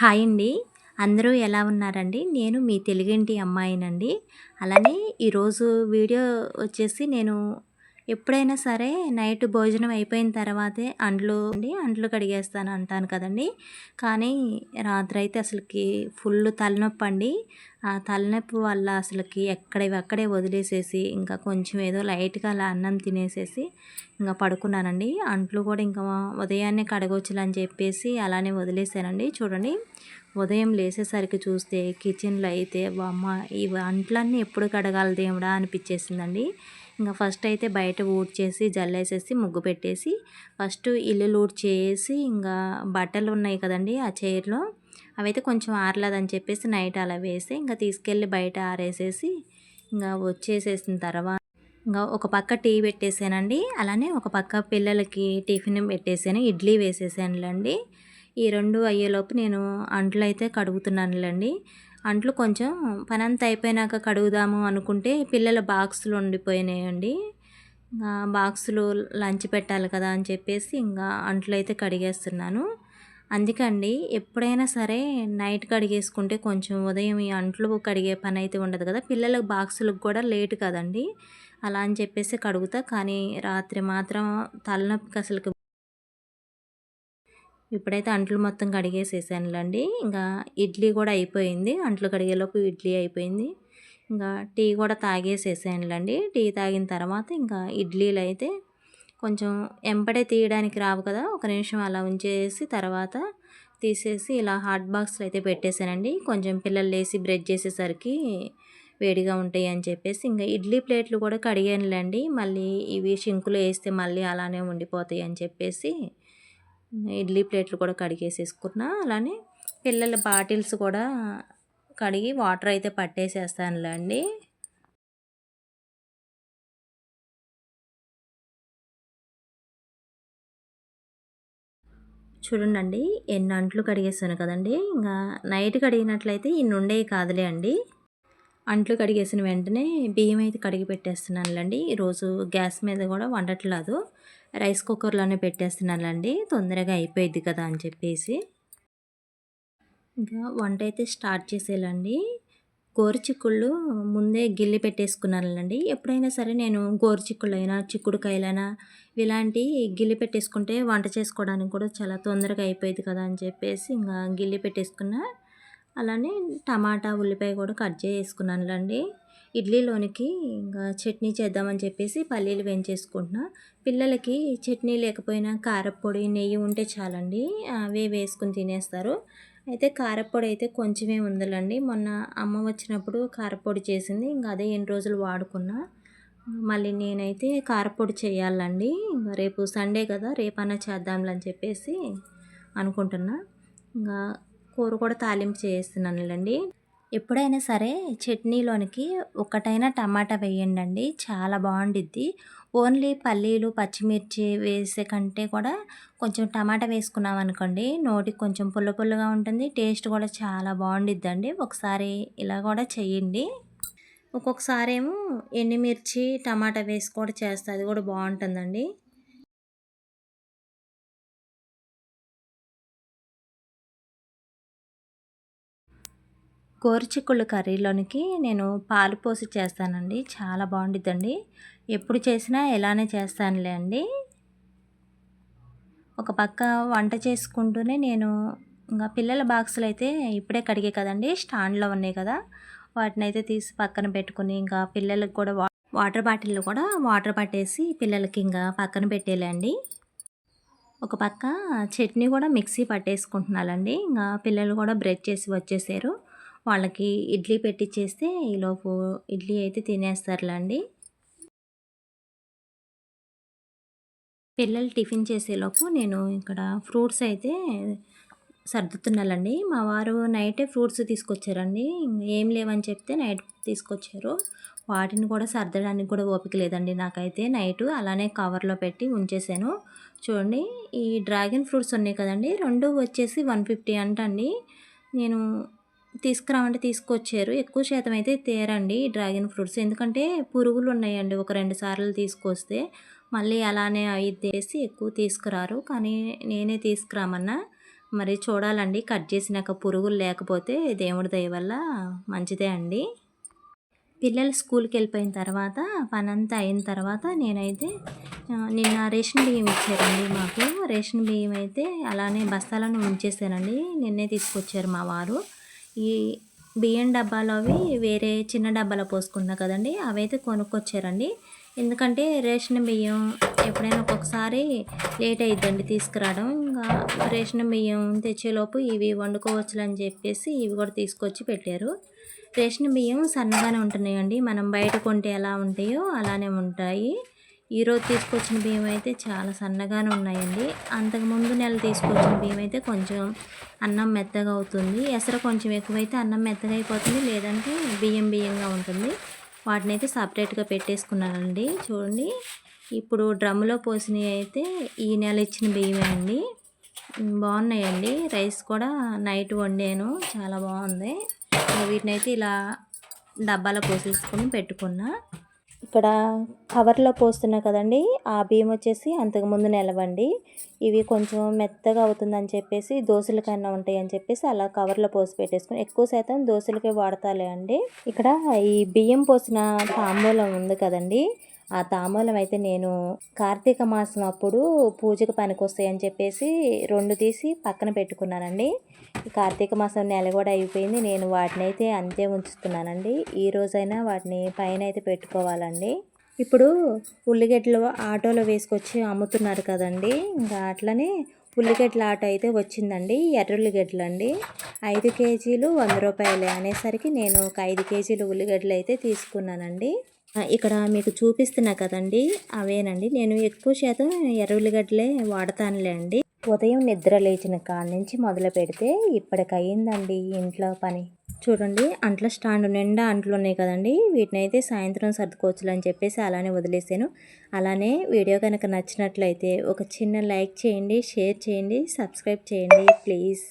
Hi అండి. అందరూ ఎలా ఉన్నారండి? నేను మీ తెలుగింటి అమ్మాయినండి. అలానే ఈరోజు వీడియో వచ్చేసి నేను ఎప్పుడైనా సరే నైట్ భోజనం అయిపోయిన తర్వాతే అంట్లు అండి అంట్లు కడిగేస్తాను అంటాను కదండి. కానీ రాత్రి అయితే అసలుకి ఫుల్ తలనొప్పి అండి. ఆ తలనొప్పి వల్ల అసలుకి ఎక్కడవి అక్కడే వదిలేసేసి ఇంకా కొంచెం ఏదో లైట్గా అలా అన్నం తినేసేసి ఇంకా పడుకున్నానండి. అంట్లు కూడా ఇంకా ఉదయాన్నే కడగొచ్చులని చెప్పేసి అలానే వదిలేసానండి. చూడండి ఉదయం లేసేసరికి చూస్తే కిచెన్లో అయితే అమ్మ ఈ అంట్లన్నీ ఎప్పుడు కడగాలి దేవుడా? అనిపించేసిందండి. ఇంకా ఫస్ట్ అయితే బయట ఊడ్చేసి జల్లేసేసి ముగ్గు పెట్టేసి ఫస్ట్ ఇల్లు చేసి ఇంకా బట్టలు ఉన్నాయి కదండి ఆ చైర్లో. అవైతే కొంచెం ఆరలేదని చెప్పేసి నైట్ అలా వేసి ఇంకా తీసుకెళ్ళి బయట ఆరేసేసి ఇంకా వచ్చేసేసిన తర్వాత ఇంకా ఒక పక్క టీ పెట్టేసానండి. అలానే ఒక పక్క పిల్లలకి టిఫిన్ పెట్టేసాను ఇడ్లీ వేసేసానులేండి. ఈ రెండు అయ్యేలోపు నేను అంట్లు అయితే కడుగుతున్నానులేండి. అంట్లు కొంచెం పనంతా అయిపోయినాక కడుగుదాము అనుకుంటే పిల్లల బాక్సులు ఉండిపోయినాయండి. బాక్సులు లంచ్ పెట్టాలి కదా అని చెప్పేసి ఇంకా అంట్లు అయితే కడిగేస్తున్నాను. అందుకండి ఎప్పుడైనా సరే నైట్ కడిగేసుకుంటే కొంచెం ఉదయం ఈ అంట్లు కడిగే పని అయితే ఉండదు కదా. పిల్లల బాక్సులకు కూడా లేట్ కదండి. అలా అని చెప్పేసి కడుగుతా. కానీ రాత్రి మాత్రం తలనొప్పికి అసలు ఇప్పుడైతే అంట్లు మొత్తం కడిగేసేసానులండి. ఇంకా ఇడ్లీ కూడా అయిపోయింది. అంట్లు కడిగేలోపు ఇడ్లీ అయిపోయింది. ఇంకా టీ కూడా తాగేసేసానులేండి. టీ తాగిన తర్వాత ఇంకా ఇడ్లీలు అయితే కొంచెం ఎంపడే తీయడానికి రావు కదా. ఒక నిమిషం అలా ఉంచేసి తర్వాత తీసేసి ఇలా హాట్ బాక్స్లో అయితే పెట్టేశానండి. కొంచెం పిల్లలు లేసి బ్రెడ్ చేసేసరికి వేడిగా ఉంటాయి అని చెప్పేసి ఇంకా ఇడ్లీ ప్లేట్లు కూడా కడిగానులేండి. మళ్ళీ ఇవి షింకులో వేస్తే మళ్ళీ అలానే ఉండిపోతాయి అని చెప్పేసి ఇడ్లీ ప్లేట్లు కూడా కడిగేసేసుకున్నా అలానే పిల్లల బాటిల్స్ కూడా కడిగి వాటర్ అయితే పట్టేసేస్తానులే అండి. చూడండి ఎన్ని అంట్లు కడిగేస్తాను కదండి. ఇంకా నైట్ కడిగినట్లయితే ఇన్ని ఉండేవి కాదులే అండి. అంట్లు కడిగేసిన వెంటనే బియ్యం అయితే కడిగి పెట్టేస్తున్నానులేండి ఈరోజు గ్యాస్ మీద కూడా వండట్లేదు. రైస్ కుక్కర్లోనే పెట్టేస్తున్నానండి. తొందరగా అయిపోయిద్ది కదా అని చెప్పేసి. ఇంకా వంట అయితే స్టార్ట్ చేసేయాలండి. గోరుచిక్కుళ్ళు ముందే గిల్లి పెట్టేసుకున్నానండి. ఎప్పుడైనా సరే నేను గోరుచిక్కుళ్ళైనా చిక్కుడుకాయలైనా ఇలాంటి గిల్లి పెట్టేసుకుంటే వంట చేసుకోవడానికి కూడా చాలా తొందరగా అయిపోయింది కదా అని చెప్పేసి ఇంకా గిల్లి పెట్టేసుకున్నా. అలానే టమాటా ఉల్లిపాయ కూడా కట్ చేసుకున్నానులేండి ఇడ్లీలోనికి ఇంకా చట్నీ చేద్దామని చెప్పేసి పల్లీలు వేయించేసుకుంటున్నా. పిల్లలకి చట్నీ లేకపోయినా కారపొడి నెయ్యి ఉంటే చాలండి. అవే వేసుకుని తినేస్తారు. అయితే కారపొడి అయితే కొంచెమే ఉందలండి. మొన్న అమ్మ వచ్చినప్పుడు కారపొడి చేసింది. ఇంకా అదే ఎన్ని రోజులు వాడుకున్నా. మళ్ళీ నేనైతే కారపొడి చేయాలండి. ఇంకా రేపు సండే కదా రేపన్నా చేద్దాంలని చెప్పేసి అనుకుంటున్నా. ఇంకా కూర కూడా తాలింపు చేస్తున్నానులండి. ఎప్పుడైనా సరే చట్నీలోనికి ఒకటైనా టమాటా వేయండి చాలా బాగుండిద్ది. ఓన్లీ పల్లీలు పచ్చిమిర్చి వేసే కంటే కూడా కొంచెం టమాటా వేసుకున్నాం అనుకోండి నోటికి కొంచెం పుల్ల పుల్లగా ఉంటుంది టేస్ట్ కూడా చాలా బాగుండిద్దండి. ఒకసారి ఇలా కూడా చేయండి. ఒక్కొక్కసారి ఏమో ఎండుమిర్చి టమాటా వేసి కూడా చేస్తే అది కూడా బాగుంటుందండి. గోరుచిక్కుళ్ళు కర్రీలోనికి నేను పాలు పోసి చేస్తానండి. చాలా బాగుంటుందండి ఎప్పుడు చేసినా ఇలానే చేస్తానులే అండి. ఒక పక్క వంట చేసుకుంటూనే నేను ఇంకా పిల్లల బాక్సులు అయితే ఇప్పుడే కడిగే కదండి. స్టాండ్లో ఉన్నాయి కదా. వాటిని అయితే తీసి పక్కన పెట్టుకుని ఇంకా పిల్లలకు కూడా వాటర్ బాటిల్లో కూడా వాటర్ పట్టేసి పిల్లలకి ఇంకా పక్కన పెట్టేలేండి ఒక పక్క చట్నీ కూడా మిక్సీ పట్టేసుకుంటున్నానండి. ఇంకా పిల్లలు కూడా బ్రెడ్ చేసి వచ్చేసారు. వాళ్ళకి ఇడ్లీ పెట్టిచ్చేస్తే ఈలోపు ఇడ్లీ అయితే తినేస్తారులేండి. పిల్లలు టిఫిన్ చేసేలోపు నేను ఇక్కడ ఫ్రూట్స్ అయితే సర్దుతున్నానండి. మా వారు నైటే ఫ్రూట్స్ తీసుకొచ్చారండి. ఏం లేవని చెప్తే నైట్ తీసుకొచ్చారు. వాటిని కూడా సర్దడానికి కూడా ఓపిక లేదండి నాకైతే. నైట్ అలానే కవర్లో పెట్టి ఉంచేసాను. చూడండి ఈ డ్రాగన్ ఫ్రూట్స్ ఉన్నాయి కదండి. రెండు వచ్చేసి వన్ ఫిఫ్టీ అంటండి. నేను తీసుకురామంటే తీసుకొచ్చారు. ఎక్కువ శాతం అయితే తేరండి డ్రాగన్ ఫ్రూట్స్. ఎందుకంటే పురుగులు ఉన్నాయండి ఒక రెండు సార్లు తీసుకొస్తే మళ్ళీ అలానే అయిద్దేసి ఎక్కువ తీసుకురారు. కానీ నేనే తీసుకురామన్నా మరి చూడాలండి. కట్ చేసినాక పురుగులు లేకపోతే దేవుడి దయ వల్ల మంచిదే అండి. పిల్లలు స్కూల్కి వెళ్ళిపోయిన తర్వాత పనంతా అయిన తర్వాత నేనైతే ఆ, నిన్న రేషన్ బియ్యం ఇచ్చారండి మాకు. రేషన్ బియ్యం అయితే అలానే బస్తాలను ఉంచేసానండి నిన్నే తీసుకొచ్చారు మా వారు. ఈ బియ్యం డబ్బాలు అవి వేరే చిన్న డబ్బాలో పోసుకున్నా కదండి అవైతే కొనుక్కొచ్చారండి. ఎందుకంటే రేషన్ బియ్యం ఎప్పుడైనా ఒక్కొక్కసారి లేట్ అయిద్దండి తీసుకురావడం. ఇంకా రేషన్ బియ్యం తెచ్చేలోపు ఇవి వండుకోవచ్చులని చెప్పేసి ఇవి కూడా తీసుకొచ్చి పెట్టారు. రేషన్ బియ్యం సన్నగానే ఉంటున్నాయండి. మనం బయట కొంటే ఎలా ఉంటాయో అలానే ఉంటాయి. ఈరోజు తీసుకొచ్చిన బియ్యం అయితే చాలా సన్నగానే ఉన్నాయండి. అంతకుముందు నెల తీసుకొచ్చిన బియ్యం అయితే కొంచెం అన్నం మెత్తగా అవుతుంది. ఎసర కొంచెం ఎక్కువైతే అన్నం మెత్తగా అయిపోతుంది. లేదంటే బియ్యం బియ్యంగా ఉంటుంది. వాటిని అయితే సపరేట్గా పెట్టేసుకున్నానండి. చూడండి. ఇప్పుడు డ్రమ్ములో పోసినవి అయితే ఈ నెల ఇచ్చిన బియ్యమే అండి. బాగున్నాయండి. రైస్ కూడా నైట్ వండాను. చాలా బాగుంది. వీటినైతే వీటిని అయితే ఇలా డబ్బాలో పోసేసుకొని పెట్టుకున్నా. ఇక్కడ కవర్లో పోస్తున్నా కదండి. ఆ బియ్యం వచ్చేసి అంతకుముందు నిలవండి. ఇవి కొంచెం మెత్తగా అవుతుందని చెప్పేసి దోశల కన్నా ఉంటాయి అని చెప్పేసి అలా కవర్లో పోసి పెట్టేసుకుని ఎక్కువ శాతం దోశలకే వాడతాలే అండి. ఇక్కడ ఈ బియ్యం పోసిన తాంబూలం ఉంది కదండి. ఆ తాంబూలం అయితే నేను కార్తీక మాసం అప్పుడు పూజకు పనికొస్తాయని చెప్పేసి రెండు తీసి పక్కన పెట్టుకున్నానండి. కార్తీక మాసం నెల కూడా అయిపోయింది. నేను వాటిని అయితే అంతే ఉంచుతున్నానండి. ఈ రోజైనా వాటిని పైన అయితే పెట్టుకోవాలండి. ఇప్పుడు ఉల్లిగడ్డలు ఆటోలో వేసుకొచ్చి అమ్ముతున్నారు కదండి. ఇంకా అట్లనే ఉల్లిగడ్డల ఆటో అయితే వచ్చిందండి. ఎర్ర ఉల్లిగడ్డలు అండి ఐదు కేజీలు వంద రూపాయలే అనేసరికి నేను ఒక ఐదు కేజీలు ఉల్లిగడ్డలు అయితే తీసుకున్నానండి. ఇక్కడ మీకు చూపిస్తున్నా కదండి అవేనండి. నేను ఎక్కువ శాతం ఎర్ర వాడతానులే అండి. ఉదయం నిద్ర లేచిన కాడ నుంచి మొదలు పెడితే ఇప్పటికయ్యిందండి ఇంట్లో పని. చూడండి అంట్ల స్టాండ్ నిండా అంట్లు ఉన్నాయి కదండి. వీటిని అయితే సాయంత్రం సర్దుకోవచ్చులు అని చెప్పేసి అలానే వదిలేసాను. అలానే వీడియో కనుక నచ్చినట్లయితే ఒక చిన్న లైక్ చేయండి షేర్ చేయండి సబ్స్క్రైబ్ చేయండి ప్లీజ్.